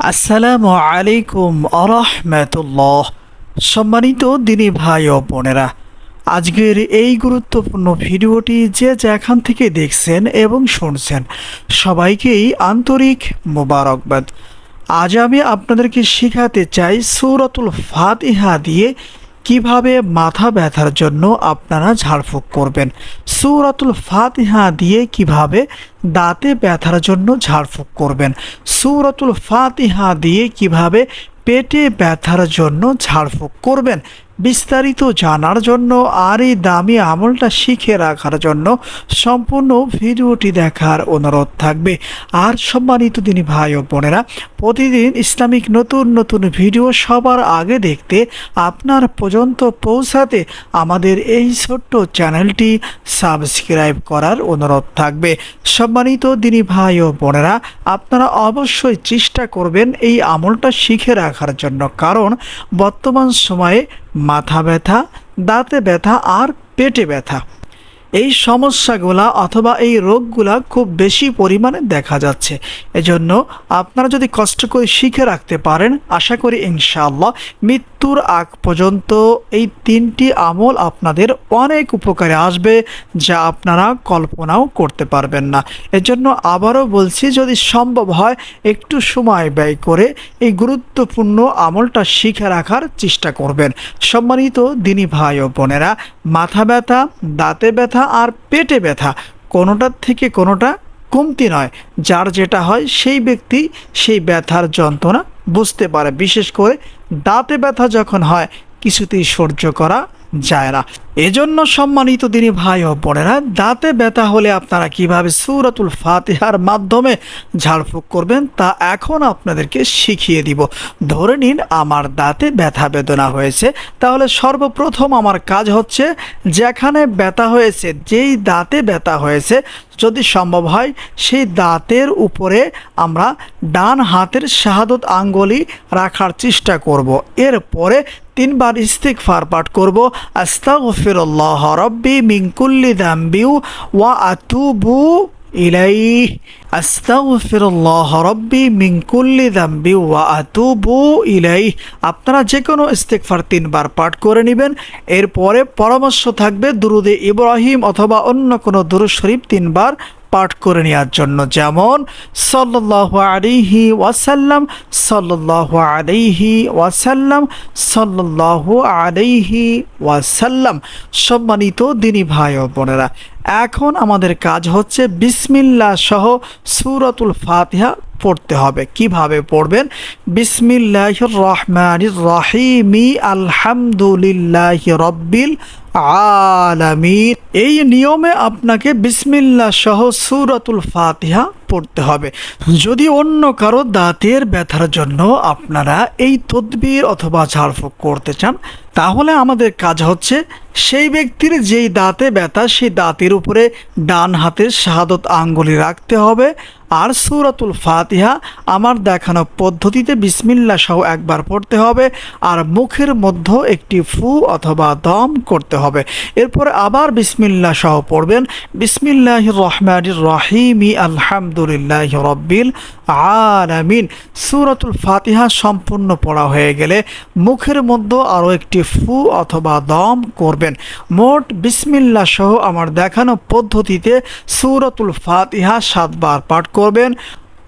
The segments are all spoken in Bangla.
আসসালামু আলাইকুম আরহামতুল্লাহ। সম্মানিত দিনী ভাই ও বোনেরা, আজকের এই গুরুত্বপূর্ণ ভিডিওটি যে যেখান থেকে দেখছেন এবং শুনছেন, সবাইকেই আন্তরিক মোবারকবাদ। আজ আমি আপনাদেরকে শেখাতে চাই সৌরতুল ফাতিহা দিয়ে কীভাবে মাথা ব্যথার জন্য আপনারা ঝাড়ফুঁক করবেন? সুরাতুল ফাতিহা দিয়ে কীভাবে দাঁতে ব্যথার জন্য ঝাড়ফুঁক করবেন? সুরাতুল ফাতিহা দিয়ে কীভাবে পেটে ব্যথার জন্য ঝাড়ফুঁক করবেন? বিস্তারিত জানার জন্য আর এই দামি আমলটা শিখে রাখার জন্য সম্পূর্ণ ভিডিওটি দেখার অনুরোধ থাকবে। আর সম্মানিত দিনী ভাই ও বোনেরা, প্রতিদিন ইসলামিক নতুন নতুন ভিডিও সবার আগে দেখতে আপনার পর্যন্ত পৌঁছাতে আমাদের এই ছোট্ট চ্যানেলটি সাবস্ক্রাইব করার অনুরোধ থাকবে। সম্মানিত দিনী ভাই ও বোনেরা, আপনারা অবশ্যই চেষ্টা করবেন এই আমলটা শিখে রাখার জন্য। কারণ বর্তমান সময়ে মাথা ব্যথা, দাঁতে ব্যথা আর পেটে ব্যথা। এই সমস্যাগুলা অথবা এই রোগগুলা খুব বেশি পরিমাণে দেখা যাচ্ছে। এজন্য আপনারা যদি কষ্ট করে শিখে রাখতে পারেন, আশা করি ইনশাআল্লাহ মৃত্যুর আগ পর্যন্ত এই তিনটি আমল আপনাদের অনেক উপকারে আসবে যা আপনারা কল্পনাও করতে পারবেন না। এজন্য আবারও বলছি, যদি সম্ভব হয়, একটু সময় ব্যয় করে এই গুরুত্বপূর্ণ আমলটা শিখে রাখার চেষ্টা করবেন। সম্মানিত দিনী ভাই ও বোনেরা, মাথা ব্যথা, দাঁতে ব্যথা আর পেটে ব্যথা কোনোটার থেকে কোনোটা কমতি নয়। যার যেটা হয় সেই ব্যক্তি সেই ব্যথার যন্ত্রণা বুঝতে পারে। বিশেষ করে দাঁতে ব্যথা যখন হয় কিছুতেই সহ্য করা যায় না এজন্য সম্মানিত দিনী ভাই ও বোনেরা, দাঁতে ব্যথা হলে আপনারা কীভাবে সুরাতুল ফাতিহার মাধ্যমে ঝাড়ফুঁক করবেন তা এখন আপনাদেরকে শিখিয়ে দিব। ধরে নিন আমার দাঁতে ব্যথা বেদনা হয়েছে, তাহলে সর্বপ্রথম আমার কাজ হচ্ছে যেখানে ব্যথা হয়েছে, যেই দাঁতে ব্যথা হয়েছে, যদি সম্ভব হয় সেই দাঁতের উপরে আমরা ডান হাতের শাহাদত আঙ্গুলি রাখার চেষ্টা করব। এরপরে তিনবার ইস্তিক ফার পাঠ করব, আস্তাগফিরুল্লাহ রব্বি মিন কুল্লি দাম্বিউ ওয়া আতুবু ইলাইহ। আস্তাগফিরুল্লাহ রব্বি মিন কুল্লি দাম্বি ওয়া আতুবু ইলাইহ। আপনারা যে কোনো ইস্তেকফার তিনবার পাঠ করে নেবেন। এরপরে পরামর্শ থাকবে দুরুদে ইব্রাহিম অথবা অন্য কোনো দুরুদ শরীফ তিনবার পাঠ করে নেওয়ার জন্য যেমন সল্লাহ আলিহি ওয়াসাল্লাম সল্লাহ আলিহি ওয়াসাল্লাম সল্লাহ আলিহি ওয়াসাল্লাম। সম্মানিত দিনী ভাই ও বোনেরা, এখন আমাদের কাজ হচ্ছে বিসমিল্লা সহ সুরতুল ফাতিহা পড়তে হবে। কীভাবে পড়বেন? বিসমিল্লাহ রহমান রহিমি আলহামদুলিল্লাহ রব্বিল আলামিন। এই নিয়মে আপনাকে বিসমিল্লাহ সহ সূরাতুল ফাতিহা পড়তে হবে। যদি অন্য কারও দাঁতের ব্যথার জন্য আপনারা এই তদবির অথবা ঝাড়ফুঁক করতে চান, তাহলে আমাদের কাজ হচ্ছে সেই ব্যক্তির যেই দাঁতে ব্যথা, সেই দাঁতের উপরে ডান হাতের শাহাদত আঙ্গুলি রাখতে হবে। আর সূরাতুল ফাতিহা, আমার দেখানো পদ্ধতিতে বিসমিল্লা সহ একবার পড়তে হবে। আর মুখের মধ্যে একটি ফু অথবা দম করতে হবে। এরপরে আবার বিসমিল্লা সহ পড়বেন। বিসমিল্লাহ রহমান রহিমি আলহামদুলিল্লাহ রব্বিল আলামিন। সূরাতুল ফাতিহা সম্পূর্ণ পড়া হয়ে গেলে মুখের মধ্যে আরও একটি ফু অথবা দম করবেন মোট বিসমিল্লা সহ আমার দেখানো পদ্ধতিতে সুরতুল ফাতিহা সাতবার পাঠ করবেন।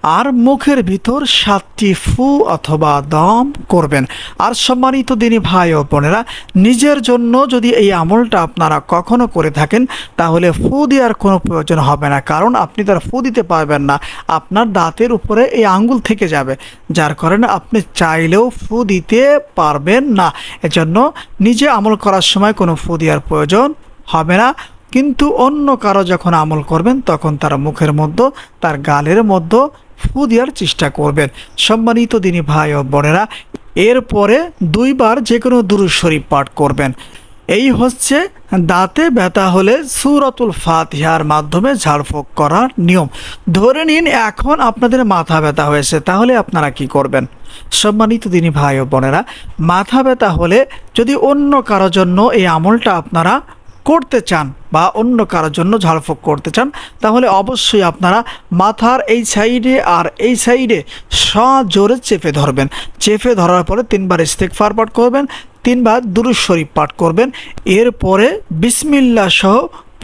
আর মুখের ভিতর সাতটি ফু অথবা দম করবেন। আর সম্মানিত দিনী ভাই ও বোনেরা, নিজের জন্য যদি এই আমলটা আপনারা কখনো করে থাকেন, তাহলে ফু দেওয়ার কোনো প্রয়োজন হবে না, কারণ আপনি তার ফু দিতে পারবেন না। আপনার দাঁতের উপরে এই আঙ্গুল থেকে যাবে, যার কারণে আপনি চাইলেও ফু দিতে পারবেন না। এজন্য নিজে আমল করার সময় কোনো ফু দেওয়ার প্রয়োজন হবে না। কিন্তু অন্য কারও যখন আমল করবেন, তখন তার মুখের মধ্যে, তার গালের মধ্যে ফু দেওয়ার চেষ্টা করবেন। সম্মানিত দিনী ভাই ও বোনেরা, এরপরে দুইবার যে কোনো দুরুদ শরীফ পাঠ করবেন। এই হচ্ছে দাঁতে ব্যথা হলে সুরাতুল ফাতিহার মাধ্যমে ঝাড়ফুঁক করার নিয়ম। ধরে নিন এখন আপনাদের মাথা ব্যথা হয়েছে, তাহলে আপনারা কি করবেন? সম্মানিত দিনী ভাই ও বোনেরা, মাথা ব্যথা হলে যদি অন্য কারোর জন্য এই আমলটা আপনারা করতে চান বা অন্য কারোর জন্য ঝাড়ফুঁক করতে চান, তাহলে অবশ্যই আপনারা মাথার এই সাইডে আর এই সাইডে স জোরে চেপে ধরবেন। চেপে ধরার পরে তিনবার স্টেক পাঠ করবেন, তিনবার দুরুজ শরীফ পাঠ করবেন। এরপরে বিসমিল্লা সহ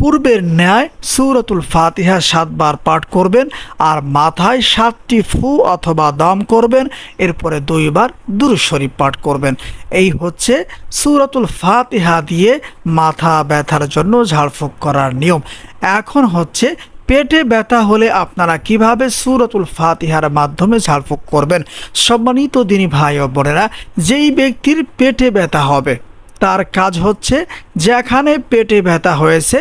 পূর্বের ন্যায় সূরাতুল ফাতিহা সাতবার পাঠ করবেন আর মাথায় সাতটি ফু অথবা দম করবেন, এরপরে দুইবার দুরুজ শরীফ পাঠ করবেন। এই হচ্ছে সূরাতুল ফাতিহা দিয়ে মাথা ব্যথার জন্য ঝাড়ফুঁক করার নিয়ম। এখন হচ্ছে পেটে ব্যথা হলে আপনারা কীভাবে সুরতুল ফাতিহার মাধ্যমে ঝাড়ফুঁক করবেন? সম্মানিত দিনী ভাই ও বোনেরা, যেই ব্যক্তির পেটে ব্যথা হবে তার কাজ হচ্ছে যেখানে পেটে ব্যথা হয়েছে,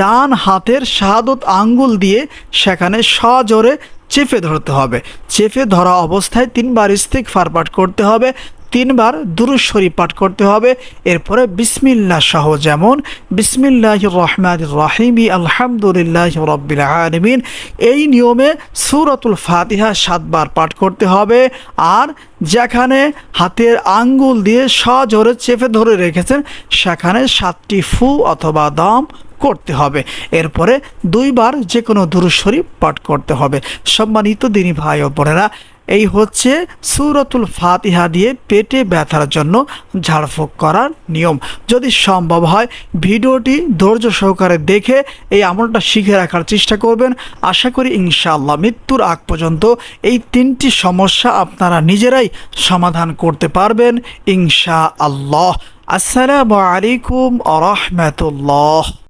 ডান হাতের শাহাদত আঙ্গুল দিয়ে সেখানে সজোরে চেপে ধরতে হবে। চেপে ধরা অবস্থায় তিনবার ইস্তিক ফারপাট করতে হবে। তিনবার দুরুজ শরীফ পাঠ করতে হবে। এরপরে বিসমিল্লাহ সহ যেমন বিসমিল্লাহ রহমান রাহিমি আলহামদুলিল্লাহ রব্বিল আলমিন। এই নিয়মে সুরতুল ফাতিহা সাতবার পাঠ করতে হবে। আর যেখানে হাতের আঙ্গুল দিয়ে সজোরে চেপে ধরে রেখেছেন, সেখানে সাতটি ফু অথবা দম করতে হবে। এরপরে দুইবার যে কোনো দুরুজ শরীফ পাঠ করতে হবে। সম্মানিত দিনী ভাই ও বোনেরা এই হচ্ছে সুরতুল ফাতিহা দিয়ে পেটে ব্যথার জন্য ঝাড়ফুঁক করার নিয়ম। যদি সম্ভব হয়, ভিডিওটি ধৈর্য সহকারে দেখে এই আমলটা শিখে রাখার চেষ্টা করবেন। আশা করি ইনশাআল্লাহ মৃত্যুর আগ পর্যন্ত এই তিনটি সমস্যা আপনারা নিজেরাই সমাধান করতে পারবেন ইনশা আল্লাহ আসসালামু আলাইকুম আ রহমতুল্লাহ।